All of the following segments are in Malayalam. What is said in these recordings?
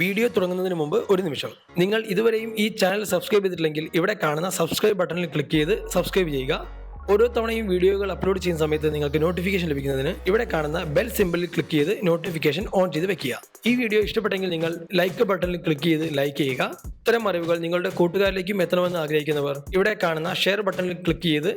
വീഡിയോ തുടങ്ങുന്നതിന് മുമ്പ് ഒരു നിമിഷം. നിങ്ങൾ ഇതുവരെയും ഈ ചാനൽ സബ്സ്ക്രൈബ് ചെയ്തിട്ടില്ലെങ്കിൽ ഇവിടെ കാണുന്ന സബ്സ്ക്രൈബ് ബട്ടണിൽ ക്ലിക്ക് ചെയ്ത് സബ്സ്ക്രൈബ് ചെയ്യുക. ഓരോ തവണയും വീഡിയോകൾ അപ്ലോഡ് ചെയ്യുന്ന സമയത്ത് നിങ്ങൾക്ക് നോട്ടിഫിക്കേഷൻ ലഭിക്കുന്നതിന് ഇവിടെ കാണുന്ന ബെൽ സിമ്പിളിൽ ക്ലിക്ക് ചെയ്ത് നോട്ടിഫിക്കേഷൻ ഓൺ ചെയ്ത് വെക്കുക. ഈ വീഡിയോ ഇഷ്ടപ്പെട്ടെങ്കിൽ നിങ്ങൾ ലൈക്ക് ബട്ടണിൽ ക്ലിക്ക് ചെയ്ത് ലൈക്ക് ചെയ്യുക. ഇത്തരം അറിവുകൾ നിങ്ങളുടെ കൂട്ടുകാരിലേക്കും എത്തണമെന്ന് ആഗ്രഹിക്കുന്നവർ ഇവിടെ കാണുന്ന ഷെയർ ബട്ടണിൽ ക്ലിക്ക് ചെയ്ത്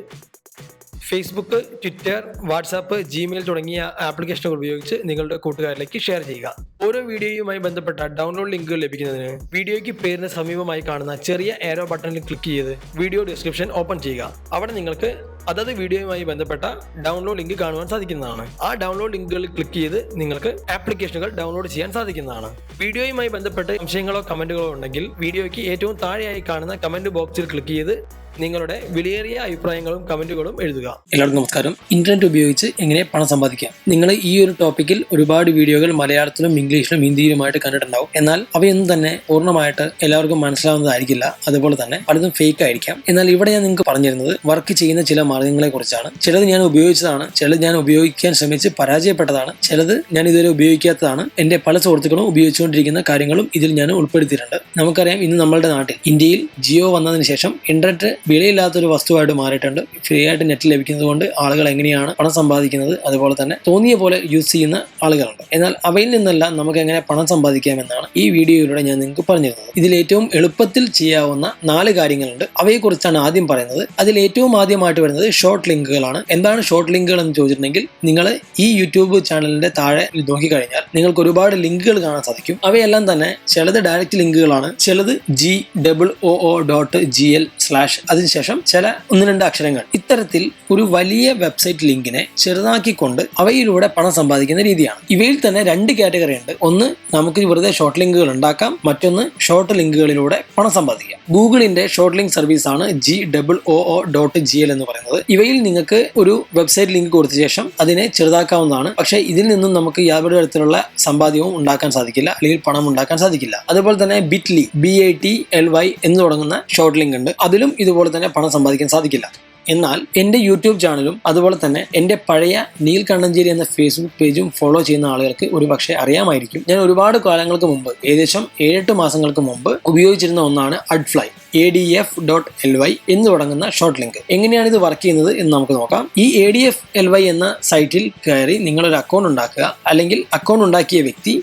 ഫേസ്ബുക്ക് ട്വിറ്റർ വാട്സാപ്പ് ജിമെയിൽ തുടങ്ങിയ ആപ്ലിക്കേഷനുകൾ ഉപയോഗിച്ച് നിങ്ങളുടെ കൂട്ടുകാരിലേക്ക് ഷെയർ ചെയ്യുക. ഓരോ വീഡിയോയുമായി ബന്ധപ്പെട്ട ഡൗൺലോഡ് ലിങ്കുകൾ ലഭിക്കുന്നതിന് വീഡിയോയ്ക്ക് പേരിന് സമീപമായി കാണുന്ന ചെറിയ ഏരോ ബട്ടണിൽ ക്ലിക്ക് ചെയ്ത് വീഡിയോ ഡിസ്ക്രിപ്ഷൻ ഓപ്പൺ ചെയ്യുക. അവിടെ നിങ്ങൾക്ക് അതത് വീഡിയോയുമായി ബന്ധപ്പെട്ട ഡൗൺലോഡ് ലിങ്ക് കാണുവാൻ സാധിക്കുന്നതാണ്. ആ ഡൗൺലോഡ് ലിങ്കുകളിൽ ക്ലിക്ക് ചെയ്ത് നിങ്ങൾക്ക് ആപ്ലിക്കേഷനുകൾ ഡൗൺലോഡ് ചെയ്യാൻ സാധിക്കുന്നതാണ്. വീഡിയോയുമായി ബന്ധപ്പെട്ട് സംശയങ്ങളോ കമന്റുകളോ ഉണ്ടെങ്കിൽ വീഡിയോയ്ക്ക് ഏറ്റവും താഴെയായി കാണുന്ന കമന്റ് ബോക്സിൽ ക്ലിക്ക് ചെയ്ത് നിങ്ങളുടെ വിലയേറിയ അഭിപ്രായങ്ങളും കമന്റുകളും എഴുതുക. എല്ലാവർക്കും നമസ്കാരം. ഇന്റർനെറ്റ് ഉപയോഗിച്ച് എങ്ങനെ പണം സമ്പാദിക്കാം? നിങ്ങൾ ഈ ഒരു ടോപ്പിക്കിൽ ഒരുപാട് വീഡിയോകൾ മലയാളത്തിലും ഇംഗ്ലീഷിലും ഹിന്ദിയിലുമായിട്ട് കണ്ടിട്ടുണ്ടാവും. എന്നാൽ അവയൊന്നും തന്നെ പൂർണമായിട്ട് എല്ലാവർക്കും മനസ്സിലാവുന്നതായിരിക്കില്ല. അതുപോലെ തന്നെ പലതും ഫേക്ക് ആയിരിക്കാം. എന്നാൽ ഇവിടെ ഞാൻ നിങ്ങൾക്ക് പറഞ്ഞിരുന്നത് വർക്ക് ചെയ്യുന്ന ചില മാർഗങ്ങളെ കുറിച്ചാണ്. ചിലത് ഞാൻ ഉപയോഗിച്ചതാണ്. ചിലത് ഞാൻ ഉപയോഗിക്കാൻ ശ്രമിച്ച് പരാജയപ്പെട്ടതാണ്. ചിലത് ഞാൻ ഇതുവരെ ഉപയോഗിക്കാത്തതാണ്. എന്റെ പല സുഹൃത്തുക്കളും ഉപയോഗിച്ചുകൊണ്ടിരിക്കുന്ന കാര്യങ്ങളും ഇതിൽ ഞാൻ ഉൾപ്പെടുത്തിയിട്ടുണ്ട്. നമുക്കറിയാം ഇന്ന് നമ്മളുടെ നാട്ടിൽ ഇന്ത്യയിൽ ജിയോ വന്നതിന് ശേഷം ഇന്റർനെറ്റ് വിലയില്ലാത്തൊരു വസ്തുവായിട്ട് മാറിയിട്ടുണ്ട്. ഫ്രീ ആയിട്ട് നെറ്റ് ലഭിക്കുന്നത് കൊണ്ട് ആളുകൾ എങ്ങനെയാണ് പണം സമ്പാദിക്കുന്നത്? അതുപോലെ തന്നെ തോന്നിയ പോലെ യൂസ് ചെയ്യുന്ന ആളുകളുണ്ട്. എന്നാൽ അവയിൽ നിന്നെല്ലാം നമുക്ക് എങ്ങനെ പണം സമ്പാദിക്കാമെന്നാണ് ഈ വീഡിയോയിലൂടെ ഞാൻ നിങ്ങൾക്ക് പറഞ്ഞു തരുന്നത് ഇതിൽ ഏറ്റവും എളുപ്പത്തിൽ ചെയ്യാവുന്ന നാല് കാര്യങ്ങളുണ്ട്. അവയെക്കുറിച്ചാണ് ആദ്യം പറയുന്നത്. അതിൽ ഏറ്റവും ആദ്യമായിട്ട് വരുന്നത് ഷോർട്ട് ലിങ്കുകളാണ് എന്താണ് ഷോർട്ട് ലിങ്കുകൾ എന്ന് ചോദിച്ചിട്ടുണ്ടെങ്കിൽ നിങ്ങൾ ഈ യൂട്യൂബ് ചാനലിന്റെ താഴെ നോക്കിക്കഴിഞ്ഞാൽ നിങ്ങൾക്ക് ഒരുപാട് ലിങ്കുകൾ കാണാൻ സാധിക്കും. അവയെല്ലാം തന്നെ ചിലത് ഡയറക്റ്റ് ലിങ്കുകളാണ് ചിലത് G double O dot G L slash അതിനുശേഷം ചില ഒന്ന് രണ്ട് അക്ഷരങ്ങൾ. ഇത്തരത്തിൽ ഒരു വലിയ വെബ്സൈറ്റ് ലിങ്കിനെ ചെറുതാക്കിക്കൊണ്ട് അവയിലൂടെ പണം സമ്പാദിക്കുന്ന രീതിയാണ്. ഇവയിൽ തന്നെ രണ്ട് കാറ്റഗറി ഉണ്ട്. ഒന്ന് നമുക്ക് വെറുതെ ഷോർട്ട് ലിങ്കുകൾ ഉണ്ടാക്കാം. മറ്റൊന്ന് ഷോർട്ട് ലിങ്കുകളിലൂടെ പണം സമ്പാദിക്കാം. ഗൂഗിളിന്റെ ഷോർട്ട് ലിങ്ക് സർവീസ് ആണ് G double O O dot G L എന്ന് പറയുന്നത്. ഇവയിൽ നിങ്ങൾക്ക് ഒരു വെബ്സൈറ്റ് ലിങ്ക് കൊടുത്ത ശേഷം അതിനെ ചെറുതാക്കാവുന്നതാണ്. പക്ഷേ ഇതിൽ നിന്നും നമുക്ക് യാതൊരു തരത്തിലുള്ള സമ്പാദ്യവും ഉണ്ടാക്കാൻ സാധിക്കില്ല. അല്ലെങ്കിൽ പണം ഉണ്ടാക്കാൻ സാധിക്കില്ല. അതുപോലെ തന്നെ Bitly B I T L Y എന്ന് തുടങ്ങുന്ന ഷോർട്ട് ലിങ്ക് ഉണ്ട്. അതിലും ഇതുപോലെ തന്നെ പണം സമ്പാദിക്കാൻ സാധിക്കില്ല. എന്നാൽ എന്റെ യൂട്യൂബ് ചാനലും അതുപോലെ തന്നെ എന്റെ പഴയ നീൽ കണ്ണഞ്ചേരി എന്ന ഫേസ്ബുക്ക് പേജും ഫോളോ ചെയ്യുന്ന ആളുകൾക്ക് ഒരു പക്ഷേ അറിയാമായിരിക്കും. ഞാൻ ഒരുപാട് കാലങ്ങൾക്ക് മുമ്പ് ഏകദേശം ഏഴെട്ട് മാസങ്ങൾക്ക് മുമ്പ് ഉപയോഗിച്ചിരുന്ന ഒന്നാണ് Adfly A D F dot L Y എന്ന് തുടങ്ങുന്ന ഷോർട്ട് ലിങ്ക്. എങ്ങനെയാണ് ഇത് വർക്ക് ചെയ്യുന്നത് എന്ന് നമുക്ക് നോക്കാം. ഈ A D F L Y എന്ന സൈറ്റിൽ കയറി നിങ്ങളൊരു അക്കൗണ്ട് ഉണ്ടാക്കുക. അല്ലെങ്കിൽ അക്കൗണ്ട് ഉണ്ടാക്കിയ വ്യക്തി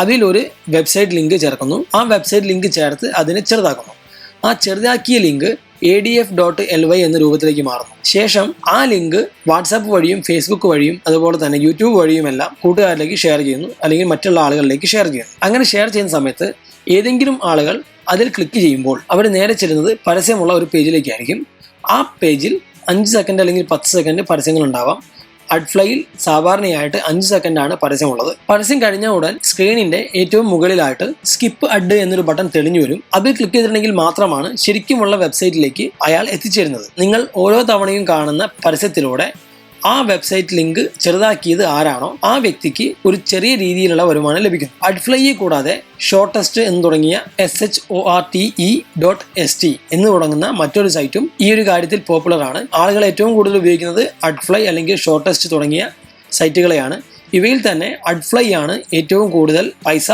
അതിലൊരു വെബ്സൈറ്റ് ലിങ്ക് ചേർക്കുന്നു. ആ വെബ്സൈറ്റ് ലിങ്ക് ചേർത്ത് അതിനെ ചെറുതാക്കുന്നു. ആ ചെറുതാക്കിയ link A D F dot L Y എന്ന രൂപത്തിലേക്ക് മാറുന്നു. ശേഷം ആ ലിങ്ക് വാട്സാപ്പ് വഴിയും ഫേസ്ബുക്ക് വഴിയും അതുപോലെ തന്നെ യൂട്യൂബ് വഴിയുമെല്ലാം കൂട്ടുകാരിലേക്ക് ഷെയർ ചെയ്യുന്നു. അല്ലെങ്കിൽ മറ്റുള്ള ആളുകളിലേക്ക് ഷെയർ ചെയ്യുന്നു. അങ്ങനെ ഷെയർ ചെയ്യുന്ന സമയത്ത് ഏതെങ്കിലും ആളുകൾ അതിൽ ക്ലിക്ക് ചെയ്യുമ്പോൾ അവർ നേരെ ചെല്ലുന്നത് പരസ്യമുള്ള ഒരു പേജിലേക്കായിരിക്കും ആ പേജിൽ അഞ്ച് സെക്കൻഡ് അല്ലെങ്കിൽ പത്ത് സെക്കൻഡ് പരസ്യങ്ങൾ ഉണ്ടാവാം. അഡ്ഫ്ലൈയിൽ സാധാരണയായിട്ട് അഞ്ച് സെക്കൻഡാണ് പരസ്യമുള്ളത്. പരസ്യം കഴിഞ്ഞ ഉടൻ സ്ക്രീനിന്റെ ഏറ്റവും മുകളിലായിട്ട് സ്കിപ്പ് അഡ് എന്നൊരു ബട്ടൺ തെളിഞ്ഞു വരും. അതിൽ ക്ലിക്ക് ചെയ്തിട്ടുണ്ടെങ്കിൽ മാത്രമാണ് ശരിക്കുമുള്ള വെബ്സൈറ്റിലേക്ക് അയാൾ എത്തിച്ചേരുന്നത്. നിങ്ങൾ ഓരോ തവണയും കാണുന്ന പരസ്യത്തിലൂടെ ആ വെബ്സൈറ്റ് ലിങ്ക് ചെറുതാക്കിയത് ആരാണോ? ആ വ്യക്തിക്ക് ഒരു ചെറിയ രീതിയിലുള്ള വരുമാനം ലഭിക്കുന്നു. അഡ്ഫ്ലൈയെ കൂടാതെ ഷോർട്ടസ്റ്റ് എന്ന് തുടങ്ങിയ S H O R T E dot S T എന്ന് തുടങ്ങുന്ന മറ്റൊരു സൈറ്റും ഈ ഒരു കാര്യത്തിൽ പോപ്പുലർ ആണ്. ആളുകൾ ഏറ്റവും കൂടുതൽ ഉപയോഗിക്കുന്നത് അഡ്ഫ്ലൈ അല്ലെങ്കിൽ ഷോർട്ടസ്റ്റ് തുടങ്ങിയ സൈറ്റുകളെയാണ് ഇവയിൽ തന്നെ അഡ്ഫ്ലൈ ആണ് ഏറ്റവും കൂടുതൽ പൈസ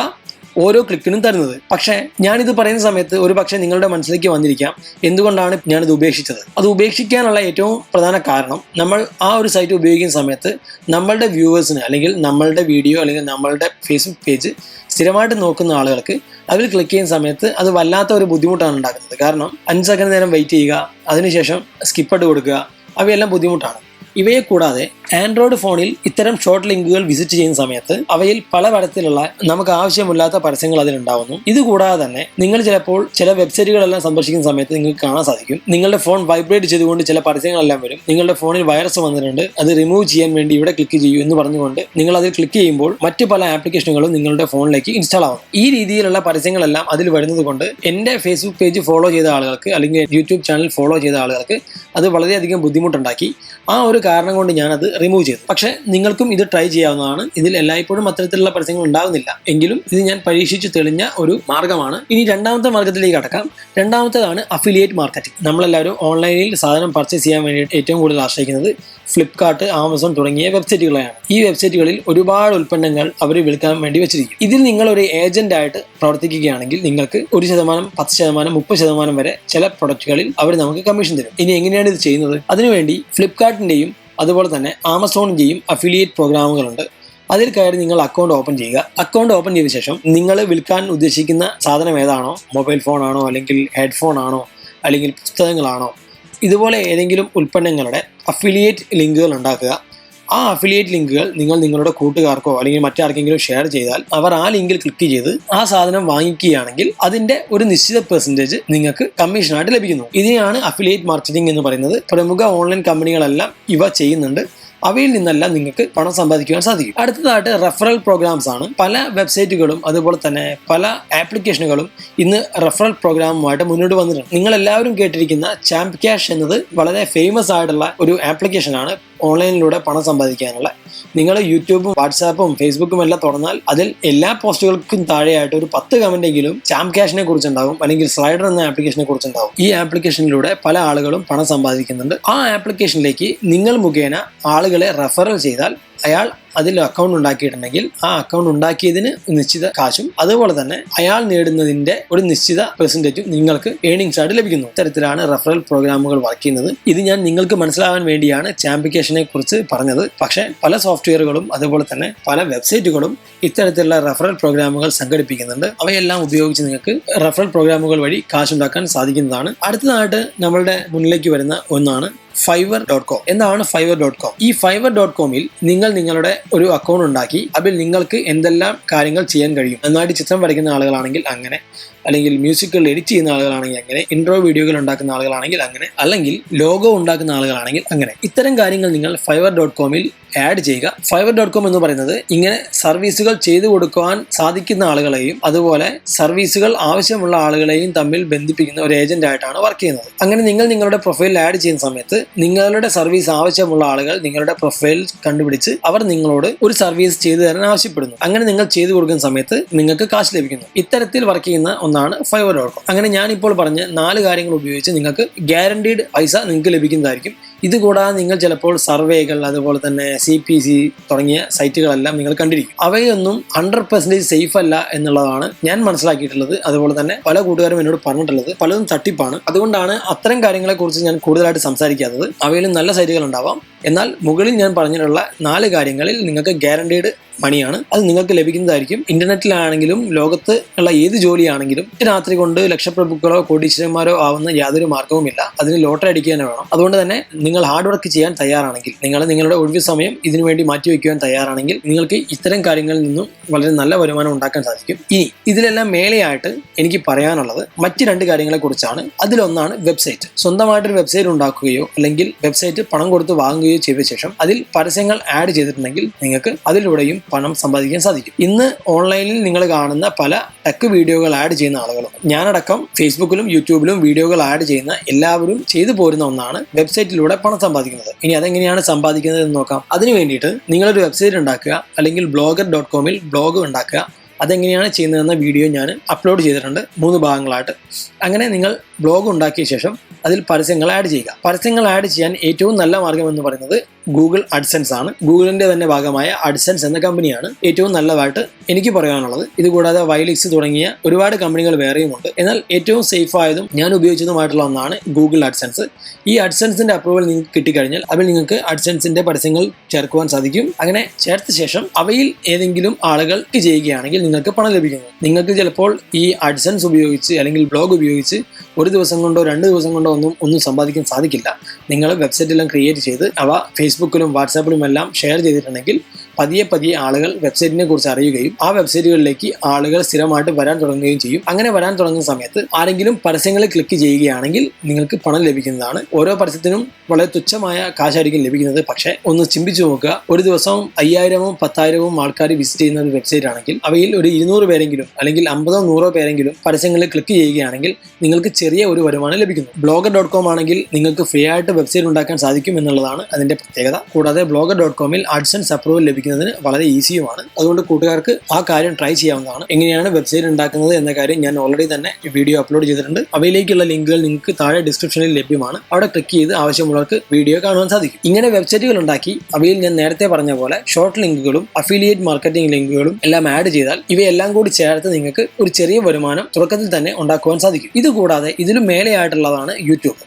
ഓരോ ക്ലിക്കിനും തരുന്നത്. പക്ഷേ ഞാനിത് പറയുന്ന സമയത്ത് ഒരു പക്ഷേ നിങ്ങളുടെ മനസ്സിലേക്ക് വന്നിരിക്കാം. എന്തുകൊണ്ടാണ് ഞാനിത് ഉപേക്ഷിച്ചത്? അത് ഉപേക്ഷിക്കാനുള്ള ഏറ്റവും പ്രധാന കാരണം നമ്മൾ ആ ഒരു സൈറ്റ് ഉപയോഗിക്കുന്ന സമയത്ത് നമ്മളുടെ വ്യൂവേഴ്സിന് അല്ലെങ്കിൽ നമ്മളുടെ വീഡിയോ അല്ലെങ്കിൽ നമ്മളുടെ ഫേസ്ബുക്ക് പേജ് സ്ഥിരമായിട്ട് നോക്കുന്ന ആളുകൾക്ക് അതിൽ ക്ലിക്ക് ചെയ്യുന്ന സമയത്ത് അത് വല്ലാത്ത ഒരു ബുദ്ധിമുട്ടാണ് ഉണ്ടാക്കുന്നത്. കാരണം അഞ്ച് സെക്കൻഡ് നേരം വെയിറ്റ് ചെയ്യുക അതിനുശേഷം സ്കിപ്പട്ട് കൊടുക്കുക അവയെല്ലാം ബുദ്ധിമുട്ടാണ്. ഇവയെ കൂടാതെ ആൻഡ്രോയിഡ് ഫോണിൽ ഇത്തരം ഷോർട്ട് ലിങ്കുകൾ വിസിറ്റ് ചെയ്യുന്ന സമയത്ത് അവയിൽ പല തരത്തിലുള്ള നമുക്ക് ആവശ്യമില്ലാത്ത പരസ്യങ്ങൾ അതിലുണ്ടാവുന്നു. ഇതുകൂടാതെ തന്നെ നിങ്ങൾ ചിലപ്പോൾ ചില വെബ്സൈറ്റുകളെല്ലാം സന്ദർശിക്കുന്ന സമയത്ത് നിങ്ങൾക്ക് കാണാൻ സാധിക്കും. നിങ്ങളുടെ ഫോൺ വൈബ്രേറ്റ് ചെയ്തുകൊണ്ട് ചില പരസ്യങ്ങളെല്ലാം വരും. നിങ്ങളുടെ ഫോണിൽ വൈറസ് വന്നിട്ടുണ്ട്. അത് റിമൂവ് ചെയ്യാൻ വേണ്ടി ഇവിടെ ക്ലിക്ക് ചെയ്യൂ എന്ന് പറഞ്ഞുകൊണ്ട് നിങ്ങൾ അതിൽ ക്ലിക്ക് ചെയ്യുമ്പോൾ മറ്റു പല ആപ്ലിക്കേഷനുകളും നിങ്ങളുടെ ഫോണിലേക്ക് ഇൻസ്റ്റാൾ ആവും. ഈ രീതിയിലുള്ള പരസ്യങ്ങളെല്ലാം അതിൽ വരുന്നത് കൊണ്ട് എന്റെ ഫേസ്ബുക്ക് പേജ് ഫോളോ ചെയ്ത ആളുകൾക്ക് അല്ലെങ്കിൽ യൂട്യൂബ് ചാനൽ ഫോളോ ചെയ്ത ആളുകൾക്ക് അത് വളരെയധികം ബുദ്ധിമുട്ടുണ്ടാക്കി. ആ ഒരു കാരണം കൊണ്ട് ഞാൻ അത് റിമൂവ് ചെയ്തു. പക്ഷേ നിങ്ങൾക്കും ഇത് ട്രൈ ചെയ്യാവുന്നതാണ്. ഇതിൽ എല്ലായ്പ്പോഴും അത്തരത്തിലുള്ള പരസ്യങ്ങൾ ഉണ്ടാകുന്നില്ല എങ്കിലും ഇത് ഞാൻ പരീക്ഷിച്ച് തെളിഞ്ഞ ഒരു മാർഗമാണ് ഇനി രണ്ടാമത്തെ മാർഗത്തിലേക്ക് കടക്കാം. രണ്ടാമത്തേതാണ് അഫിലിയേറ്റ് മാർക്കറ്റിംഗ് നമ്മളെല്ലാവരും ഓൺലൈനിൽ സാധനം പർച്ചേസ് ചെയ്യാൻ വേണ്ടി ഏറ്റവും കൂടുതൽ ആശ്രയിക്കുന്നത് ഫ്ലിപ്കാർട്ട് ആമസോൺ തുടങ്ങിയ വെബ്സൈറ്റുകളെയാണ് ഈ വെബ്സൈറ്റുകളിൽ ഒരുപാട് ഉൽപ്പന്നങ്ങൾ അവർ വിൽക്കാൻ വേണ്ടി വെച്ചിരിക്കും. ഇതിൽ നിങ്ങൾ ഒരു ഏജന്റ് ആയിട്ട് പ്രവർത്തിക്കുകയാണെങ്കിൽ നിങ്ങൾക്ക് ഒരു ശതമാനം പത്ത് ശതമാനം മുപ്പത് ശതമാനം വരെ ചില പ്രൊഡക്റ്റുകളിൽ അവർ നമുക്ക് കമ്മീഷൻ തരും. ഇനി എങ്ങനെയാണ് ഇത് ചെയ്യുന്നത്? അതിനുവേണ്ടി ഫ്ലിപ്കാർട്ടിന്റെയും അതുപോലെ തന്നെ ആമസോണിന്റെയും അഫിലിയേറ്റ് പ്രോഗ്രാമുകളുണ്ട് അതിൽ കയറി നിങ്ങൾ അക്കൗണ്ട് ഓപ്പൺ ചെയ്യുക. അക്കൗണ്ട് ഓപ്പൺ ചെയ്ത ശേഷം നിങ്ങൾ വിൽക്കാൻ ഉദ്ദേശിക്കുന്ന സാധനം ഏതാണോ? മൊബൈൽ ഫോണാണോ അല്ലെങ്കിൽ ഹെഡ്ഫോൺ ആണോ? അല്ലെങ്കിൽ പുസ്തകങ്ങളാണോ? ഇതുപോലെ ഏതെങ്കിലും ഉൽപ്പന്നങ്ങളുടെ അഫിലിയേറ്റ് ലിങ്കുകൾ ഉണ്ടാക്കുക. ആ അഫിലിയേറ്റ് ലിങ്കുകൾ നിങ്ങൾ നിങ്ങളുടെ കൂട്ടുകാർക്കോ അല്ലെങ്കിൽ മറ്റാർക്കെങ്കിലും ഷെയർ ചെയ്താൽ അവർ ആ ലിങ്കിൽ ക്ലിക്ക് ചെയ്ത് ആ സാധനം വാങ്ങിക്കുകയാണെങ്കിൽ അതിന്റെ ഒരു നിശ്ചിത പെർസെന്റേജ് നിങ്ങൾക്ക് കമ്മീഷനായിട്ട് ലഭിക്കുന്നു. ഇതിനെയാണ് അഫിലിയേറ്റ് മാർക്കറ്റിംഗ് എന്ന് പറയുന്നത്. പ്രമുഖ ഓൺലൈൻ കമ്പനികളെല്ലാം ഇവ ചെയ്യുന്നുണ്ട്. അവയിൽ നിന്നെല്ലാം നിങ്ങൾക്ക് പണം സമ്പാദിക്കുവാൻ സാധിക്കും. അടുത്തതായിട്ട് റെഫറൽ പ്രോഗ്രാംസ് ആണ്. പല വെബ്സൈറ്റുകളും അതുപോലെ തന്നെ പല ആപ്ലിക്കേഷനുകളും ഇന്ന് റെഫറൽ പ്രോഗ്രാമുമായിട്ട് മുന്നോട്ട് വന്നിട്ടുണ്ട്. നിങ്ങൾ എല്ലാവരും കേട്ടിരിക്കുന്ന ചാമ്പ് ക്യാഷ് എന്നത് വളരെ ഫേമസ് ആയിട്ടുള്ള ഒരു ആപ്ലിക്കേഷനാണ് ഓൺലൈനിലൂടെ പണം സമ്പാദിക്കാനുള്ള. നിങ്ങൾ യൂട്യൂബും വാട്സാപ്പും ഫേസ്ബുക്കും എല്ലാം തുറന്നാൽ അതിൽ എല്ലാ പോസ്റ്റുകൾക്കും താഴെയായിട്ട് ഒരു പത്ത് കമന്റെങ്കിലും ചാം ക്യാഷിനെ കുറിച്ചുണ്ടാവും അല്ലെങ്കിൽ സ്ലൈഡർ എന്ന ആപ്ലിക്കേഷനെ കുറിച്ചുണ്ടാവും. ഈ ആപ്ലിക്കേഷനിലൂടെ പല ആളുകളും പണം സമ്പാദിക്കുന്നുണ്ട്. ആ ആപ്ലിക്കേഷനിലേക്ക് നിങ്ങൾ മുഖേന ആളുകളെ റെഫറൽ ചെയ്താൽ അയാൾ അതിൽ അക്കൗണ്ട് ഉണ്ടാക്കിയിട്ടുണ്ടെങ്കിൽ ആ അക്കൗണ്ട് ഉണ്ടാക്കിയതിന് നിശ്ചിത കാശും അതുപോലെ തന്നെ അയാൾ നേടുന്നതിന്റെ ഒരു നിശ്ചിത പെർസെന്റേജും നിങ്ങൾക്ക് ഏണിങ്സ് ആയിട്ട് ലഭിക്കുന്നു. ഇത്തരത്തിലാണ് റെഫറൽ പ്രോഗ്രാമുകൾ വർക്ക് ചെയ്യുന്നത്. ഇത് ഞാൻ നിങ്ങൾക്ക് മനസ്സിലാവാൻ വേണ്ടിയാണ് ചാമ്പിക്കേഷനെ കുറിച്ച് പറഞ്ഞത്. പക്ഷേ പല സോഫ്റ്റ്വെയറുകളും അതുപോലെ തന്നെ പല വെബ്സൈറ്റുകളും ഇത്തരത്തിലുള്ള റെഫറൽ പ്രോഗ്രാമുകൾ സംഘടിപ്പിക്കുന്നുണ്ട്. അവയെല്ലാം ഉപയോഗിച്ച് നിങ്ങൾക്ക് റെഫറൽ പ്രോഗ്രാമുകൾ വഴി കാശുണ്ടാക്കാൻ സാധിക്കുന്നതാണ്. അടുത്തതായിട്ട് നമ്മളുടെ മുന്നിലേക്ക് വരുന്ന ഒന്നാണ് ഫൈവർ ഡോട്ട് കോം എന്താണ് ഫൈവർ ഡോട്ട് കോം ഈ ഫൈവർ ഡോട്ട് കോമിൽ നിങ്ങൾ നിങ്ങളുടെ ഒരു അക്കൗണ്ട് ഉണ്ടാക്കി അതിൽ നിങ്ങൾക്ക് എന്തെല്ലാം കാര്യങ്ങൾ ചെയ്യാൻ കഴിയും? നന്നായിട്ട് ചിത്രം വരയ്ക്കുന്ന ആളുകളാണെങ്കിൽ അങ്ങനെ അല്ലെങ്കിൽ മ്യൂസിക്കുകൾ എഡിറ്റ് ചെയ്യുന്ന ആളുകളാണെങ്കിൽ അങ്ങനെ ഇൻട്രോ വീഡിയോകൾ ഉണ്ടാക്കുന്ന ആളുകളാണെങ്കിൽ അങ്ങനെ അല്ലെങ്കിൽ ലോഗോ ഉണ്ടാക്കുന്ന ആളുകളാണെങ്കിൽ അങ്ങനെ. ഇത്തരം കാര്യങ്ങൾ നിങ്ങൾ ഫൈവർ ഡോട്ട് കോമിൽ ആഡ് ചെയ്യുക. ഫൈവർ ഡോട്ട് കോം എന്ന് പറയുന്നത് ഇങ്ങനെ സർവീസുകൾ ചെയ്തു കൊടുക്കുവാൻ സാധിക്കുന്ന ആളുകളെയും അതുപോലെ സർവീസുകൾ ആവശ്യമുള്ള ആളുകളെയും തമ്മിൽ ബന്ധിപ്പിക്കുന്ന ഒരു ഏജന്റ് ആയിട്ടാണ് വർക്ക് ചെയ്യുന്നത്. അങ്ങനെ നിങ്ങൾ നിങ്ങളുടെ പ്രൊഫൈൽ ആഡ് ചെയ്യുന്ന സമയത്ത് നിങ്ങളുടെ സർവീസ് ആവശ്യമുള്ള ആളുകൾ നിങ്ങളുടെ പ്രൊഫൈൽ കണ്ടുപിടിച്ച് അവർ നിങ്ങളോട് ഒരു സർവീസ് ചെയ്തു തരാൻ ആവശ്യപ്പെടുന്നു. അങ്ങനെ നിങ്ങൾ ചെയ്തു കൊടുക്കുന്ന സമയത്ത് നിങ്ങൾക്ക് കാശ് ലഭിക്കുന്നു. ഇത്തരത്തിൽ വർക്ക് ചെയ്യുന്ന ഒന്നാണ് ഫൈവർ ഡോട്ട് കോം അങ്ങനെ ഞാനിപ്പോൾ പറഞ്ഞ നാല് കാര്യങ്ങൾ ഉപയോഗിച്ച് നിങ്ങൾക്ക് ഗ്യാരണ്ടീഡ് പൈസ നിങ്ങൾക്ക് ലഭിക്കുന്നതായിരിക്കും. ഇത് കൂടാതെ നിങ്ങൾ ചിലപ്പോൾ സർവേകൾ അതുപോലെ തന്നെ സി പി സി തുടങ്ങിയ സൈറ്റുകളെല്ലാം നിങ്ങൾ കണ്ടിരിക്കും. അവയൊന്നും ഹൺഡ്രഡ് പെർസെന്റേജ് സേഫ് അല്ല എന്നുള്ളതാണ് ഞാൻ മനസ്സിലാക്കിയിട്ടുള്ളത്. അതുപോലെ തന്നെ പല കൂട്ടുകാരും എന്നോട് പറഞ്ഞിട്ടുള്ളത്. പലതും തട്ടിപ്പാണ്. അതുകൊണ്ടാണ് അത്തരം കാര്യങ്ങളെക്കുറിച്ച് ഞാൻ കൂടുതലായിട്ട് സംസാരിക്കാത്തത്. അവയിലും നല്ല സൈറ്റുകൾ ഉണ്ടാവാം. എന്നാൽ മുകളിൽ ഞാൻ പറഞ്ഞിട്ടുള്ള നാല് കാര്യങ്ങളിൽ നിങ്ങൾക്ക് ഗ്യാരണ്ടീഡ് മണിയാണ് അത് നിങ്ങൾക്ക് ലഭിക്കുന്നതായിരിക്കും. ഇന്റർനെറ്റിലാണെങ്കിലും ലോകത്ത് ഉള്ള ഏത് ജോലിയാണെങ്കിലും രാത്രി കൊണ്ട് ലക്ഷപ്രഭുക്കളോ കോടീശ്വരന്മാരോ ആവുന്ന യാതൊരു മാർഗവുമില്ല. അതിന് ലോട്ടറി അടിക്കുക തന്നെ വേണം. അതുകൊണ്ട് തന്നെ നിങ്ങൾ ഹാർഡ് വർക്ക് ചെയ്യാൻ തയ്യാറാണെങ്കിൽ നിങ്ങൾ നിങ്ങളുടെ ഒഴിവ് സമയം ഇതിനുവേണ്ടി മാറ്റിവെക്കുവാൻ തയ്യാറാണെങ്കിൽ നിങ്ങൾക്ക് ഇത്തരം കാര്യങ്ങളിൽ നിന്നും വളരെ നല്ല വരുമാനം ഉണ്ടാക്കാൻ സാധിക്കും. ഇനി ഇതിലെല്ലാം മേലെയായിട്ട് എനിക്ക് പറയാനുള്ളത് മറ്റ് രണ്ട് കാര്യങ്ങളെ കുറിച്ചാണ്. അതിലൊന്നാണ് വെബ്സൈറ്റ് സ്വന്തമായിട്ടൊരു വെബ്സൈറ്റ് ഉണ്ടാക്കുകയോ അല്ലെങ്കിൽ വെബ്സൈറ്റ് പണം കൊടുത്ത് വാങ്ങുകയോ ചെയ്ത ശേഷം അതിൽ പരസ്യങ്ങൾ ആഡ് ചെയ്തിട്ടുണ്ടെങ്കിൽ നിങ്ങൾക്ക് അതിലൂടെയും പണം സമ്പാദിക്കാൻ സാധിക്കും. ഇന്ന് ഓൺലൈനിൽ നിങ്ങൾ കാണുന്ന പല ടെക് വീഡിയോകൾ ആഡ് ചെയ്യുന്ന ആളുകളും ഞാനടക്കം ഫേസ്ബുക്കിലും യൂട്യൂബിലും വീഡിയോകൾ ആഡ് ചെയ്യുന്ന എല്ലാവരും ചെയ്തു പോരുന്ന ഒന്നാണ് വെബ്സൈറ്റിലൂടെ പണം സമ്പാദിക്കുന്നത്. ഇനി അതെങ്ങനെയാണ് സമ്പാദിക്കുന്നത് എന്ന് നോക്കാം. അതിനു വേണ്ടിയിട്ട് നിങ്ങളൊരു വെബ്സൈറ്റ് ഉണ്ടാക്കുക അല്ലെങ്കിൽ ബ്ലോഗർ ഡോട്ട് കോമിൽ ബ്ലോഗ് ഉണ്ടാക്കുക. അതെങ്ങനെയാണ് ചെയ്യുന്നതെന്ന വീഡിയോ ഞാൻ അപ്ലോഡ് ചെയ്തിട്ടുണ്ട് മൂന്ന് ഭാഗങ്ങളായിട്ട്. അങ്ങനെ നിങ്ങൾ ബ്ലോഗ് ഉണ്ടാക്കിയ ശേഷം അതിൽ പരസ്യങ്ങൾ ആഡ് ചെയ്യുക. പരസ്യങ്ങൾ ആഡ് ചെയ്യാൻ ഏറ്റവും നല്ല മാർഗം എന്ന് പറയുന്നത് ഗൂഗിൾ അഡ്സെൻസ് ആണ്. ഗൂഗിളിന്റെ തന്നെ ഭാഗമായ അഡ്സെൻസ് എന്ന കമ്പനിയാണ് ഏറ്റവും നല്ലതായിട്ട് എനിക്ക് പറയാനുള്ളത്. ഇതുകൂടാതെ വൈലിക്സ് തുടങ്ങിയ ഒരുപാട് കമ്പനികൾ വേറെയുമുണ്ട്. എന്നാൽ ഏറ്റവും സേഫ് ആയതും ഞാൻ ഉപയോഗിച്ചതുമായിട്ടുള്ള ഒന്നാണ് ഗൂഗിൾ അഡ്സെൻസ് ഈ അഡ്സെൻസിന്റെ അപ്രൂവൽ നിങ്ങൾക്ക് കിട്ടിക്കഴിഞ്ഞാൽ അതിൽ നിങ്ങൾക്ക് അഡ്സെൻസിന്റെ പരസ്യങ്ങൾ ചേർക്കുവാൻ സാധിക്കും. അങ്ങനെ ചേർത്ത ശേഷം അവയിൽ ഏതെങ്കിലും ആളുകൾ ചെയ്യുകയാണെങ്കിൽ നിങ്ങൾക്ക് പണം ലഭിക്കുന്നു. നിങ്ങൾക്ക് ചിലപ്പോൾ ഈ അഡ്സെൻസ് ഉപയോഗിച്ച് അല്ലെങ്കിൽ ബ്ലോഗ് ഉപയോഗിച്ച് ഒരു ദിവസം കൊണ്ടോ രണ്ട് ദിവസം കൊണ്ടോ ഒന്നും ഒന്നും സമ്പാദിക്കാൻ സാധിക്കില്ല. നിങ്ങൾ വെബ്സൈറ്റ് എല്ലാം ക്രിയേറ്റ് ചെയ്ത് അവ ഫേസ്ബുക്കിലും വാട്സാപ്പിലും എല്ലാം ഷെയർ ചെയ്തിട്ടുണ്ടെങ്കിൽ പതിയെ പതിയെ ആളുകൾ വെബ്സൈറ്റിനെ കുറിച്ച് അറിയുകയും ആ വെബ്സൈറ്റുകളിലേക്ക് ആളുകൾ സ്ഥിരമായിട്ട് വരാൻ തുടങ്ങുകയും ചെയ്യും. അങ്ങനെ വരാൻ തുടങ്ങുന്ന സമയത്ത് ആരെങ്കിലും പരസ്യങ്ങളിൽ ക്ലിക്ക് ചെയ്യുകയാണെങ്കിൽ നിങ്ങൾക്ക് പണം ലഭിക്കുന്നതാണ്. ഓരോ പരസ്യത്തിനും വളരെ തുച്ഛമായ കാശായിരിക്കും ലഭിക്കുന്നത്. പക്ഷേ ഒന്ന് ചിന്തിച്ചു നോക്കുക. ഒരു ദിവസവും അയ്യായിരവും പത്തായിരവും ആൾക്കാർ വിസിറ്റ് ചെയ്യുന്ന ഒരു വെബ്സൈറ്റ് ആണെങ്കിൽ അവയിൽ ഒരു ഇരുന്നൂറ് പേരെങ്കിലും അല്ലെങ്കിൽ അമ്പതോ നൂറോ പേരെങ്കിലും പരസ്യങ്ങളിൽ ക്ലിക്ക് ചെയ്യുകയാണെങ്കിൽ നിങ്ങൾക്ക് ചെറിയ ഒരു വരുമാനം ലഭിക്കുന്നു. ബ്ലോഗർ ഡോട്ട് കോം ആണെങ്കിൽ നിങ്ങൾക്ക് ഫ്രീ ആയിട്ട് വെബ്സൈറ്റ് ഉണ്ടാക്കാൻ സാധിക്കും എന്നുള്ളതാണ് അതിന്റെ പ്രത്യേകത. കൂടാതെ ബ്ലോഗർ ഡോട്ട് കോമിൽ ആഡ്സൻസ് അപ്രൂവൽ ലഭിക്കുന്നതിന് വളരെ ഈസിയുമാണ്. അതുകൊണ്ട് കൂട്ടുകാർക്ക് ആ കാര്യം ട്രൈ ചെയ്യാവുന്നതാണ്. എങ്ങനെയാണ് വെബ്സൈറ്റ് ഉണ്ടാക്കുന്നത് എന്ന കാര്യം ഞാൻ ഓൾറെഡി തന്നെ വീഡിയോ അപ്ലോഡ് ചെയ്തിട്ടുണ്ട്. അവയിലേക്കുള്ള ലിങ്കുകൾ നിങ്ങൾക്ക് താഴെ ഡിസ്ക്രിപ്ഷനിൽ ലഭ്യമാണ്. അവിടെ ക്ലിക്ക് ചെയ്ത് ആവശ്യമുള്ളവർക്ക് വീഡിയോ കാണുവാൻ സാധിക്കും. ഇങ്ങനെ വെബ്സൈറ്റുകൾ ഉണ്ടാക്കി അവയിൽ ഞാൻ നേരത്തെ പറഞ്ഞ പോലെ ഷോർട്ട് ലിങ്കുകളും അഫിലിയേറ്റ് മാർക്കറ്റിംഗ് ലിങ്കുകളും എല്ലാം ആഡ് ചെയ്താൽ ഇവയെല്ലാം കൂടി ചേർത്ത് നിങ്ങൾക്ക് ഒരു ചെറിയ വരുമാനം തുടക്കത്തിൽ തന്നെ ഉണ്ടാക്കുവാൻ സാധിക്കും. ഇതുകൂടാതെ ഇതിലും മേലെയായിട്ടുള്ളതാണ് യൂട്യൂബ്.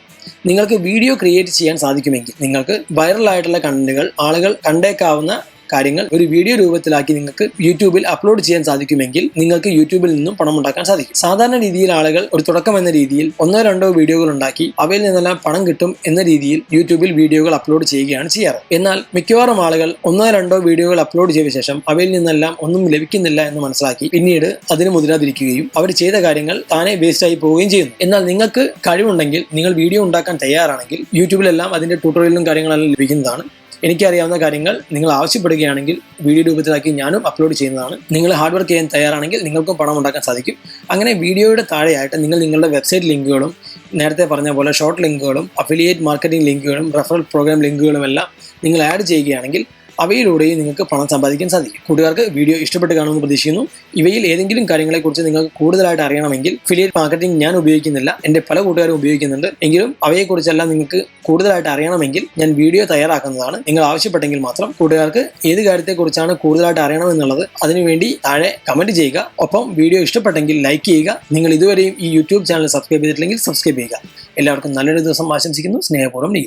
നിങ്ങൾക്ക് വീഡിയോ ക്രിയേറ്റ് ചെയ്യാൻ സാധിക്കുമെങ്കിൽ നിങ്ങൾക്ക് വൈറൽ ആയിട്ടുള്ള കണ്ടന്റുകൾ ആളുകൾ കണ്ടേക്കാവുന്ന കാര്യങ്ങൾ ഒരു വീഡിയോ രൂപത്തിലാക്കി നിങ്ങൾക്ക് യൂട്യൂബിൽ അപ്ലോഡ് ചെയ്യാൻ സാധിക്കുമെങ്കിൽ നിങ്ങൾക്ക് യൂട്യൂബിൽ നിന്നും പണം ഉണ്ടാക്കാൻ സാധിക്കും. സാധാരണ രീതിയിൽ ആളുകൾ ഒരു തുടക്കം എന്ന രീതിയിൽ ഒന്നോ രണ്ടോ വീഡിയോകൾ ഉണ്ടാക്കി അവയിൽ നിന്നെല്ലാം പണം കിട്ടും എന്ന രീതിയിൽ യൂട്യൂബിൽ വീഡിയോകൾ അപ്ലോഡ് ചെയ്യുകയാണ് ചെയ്യാറ്. എന്നാൽ മിക്കവാറും ആളുകൾ ഒന്നോ രണ്ടോ വീഡിയോകൾ അപ്ലോഡ് ചെയ്ത ശേഷം അവയിൽ നിന്നെല്ലാം ഒന്നും ലഭിക്കുന്നില്ല എന്ന് മനസ്സിലാക്കി പിന്നീട് അതിന് മുതിരാതിരിക്കുകയും അവർ ചെയ്ത കാര്യങ്ങൾ താനെ വേസ്റ്റ് ആയി പോവുകയും ചെയ്യുന്നു. എന്നാൽ നിങ്ങൾക്ക് കഴിവുണ്ടെങ്കിൽ നിങ്ങൾ വീഡിയോ ഉണ്ടാക്കാൻ തയ്യാറാണെങ്കിൽ യൂട്യൂബിലെല്ലാം അതിന്റെ ട്യൂട്ടോറിയലും കാര്യങ്ങളെല്ലാം ലഭിക്കുന്നതാണ് എനിക്കറിയാവുന്ന കാര്യങ്ങൾ നിങ്ങൾ ആവശ്യപ്പെടുകയാണെങ്കിൽ വീഡിയോ രൂപത്തിലാക്കി ഞാനും അപ്ലോഡ് ചെയ്യുന്നതാണ്. നിങ്ങൾ ഹാർഡ് വർക്ക് ചെയ്യാൻ തയ്യാറാണെങ്കിൽ നിങ്ങൾക്കും പണം ഉണ്ടാക്കാൻ സാധിക്കും. അങ്ങനെ വീഡിയോയുടെ താഴെയായിട്ട് നിങ്ങൾ നിങ്ങളുടെ വെബ്സൈറ്റ് ലിങ്കുകളും നേരത്തെ പറഞ്ഞ പോലെ ഷോർട്ട് ലിങ്കുകളും അഫിലിയേറ്റ് മാർക്കറ്റിംഗ് ലിങ്കുകളും റെഫറൽ പ്രോഗ്രാം ലിങ്കുകളും എല്ലാം നിങ്ങൾ ആഡ് ചെയ്യുകയാണെങ്കിൽ അവയിലൂടെയും നിങ്ങൾക്ക് പണം സമ്പാദിക്കാൻ സാധിക്കും. കൂട്ടുകാർക്ക് വീഡിയോ ഇഷ്ടപ്പെട്ട് കാണുമെന്ന് പ്രതീക്ഷിക്കുന്നു. ഇവയിൽ ഏതെങ്കിലും കാര്യങ്ങളെക്കുറിച്ച് നിങ്ങൾക്ക് കൂടുതലായിട്ട് അറിയണമെങ്കിൽ ഫിലിയേറ്റ് മാർക്കറ്റിംഗ് ഞാൻ ഉപയോഗിക്കുന്നില്ല. എന്റെ പല കൂട്ടുകാരും ഉപയോഗിക്കുന്നുണ്ട്. എങ്കിലും അവയെക്കുറിച്ചെല്ലാം നിങ്ങൾക്ക് കൂടുതലായിട്ട് അറിയണമെങ്കിൽ ഞാൻ വീഡിയോ തയ്യാറാക്കുന്നതാണ്. നിങ്ങൾ ആവശ്യപ്പെട്ടെങ്കിൽ മാത്രം കൂട്ടുകാർക്ക് ഏത് കാര്യത്തെക്കുറിച്ചാണ് കൂടുതലായിട്ട് അറിയണമെന്നുള്ളത് അതിനുവേണ്ടി താഴെ കമന്റ് ചെയ്യുക. ഒപ്പം വീഡിയോ ഇഷ്ടപ്പെട്ടെങ്കിൽ ലൈക്ക് ചെയ്യുക. നിങ്ങൾ ഇതുവരെയും ഈ യൂട്യൂബ് ചാനൽ സബ്സ്ക്രൈബ് ചെയ്തിട്ടില്ലെങ്കിൽ സബ്സ്ക്രൈബ് ചെയ്യുക. എല്ലാവർക്കും നല്ലൊരു ദിവസം ആശംസിക്കുന്നു. സ്നേഹപൂർവം നീ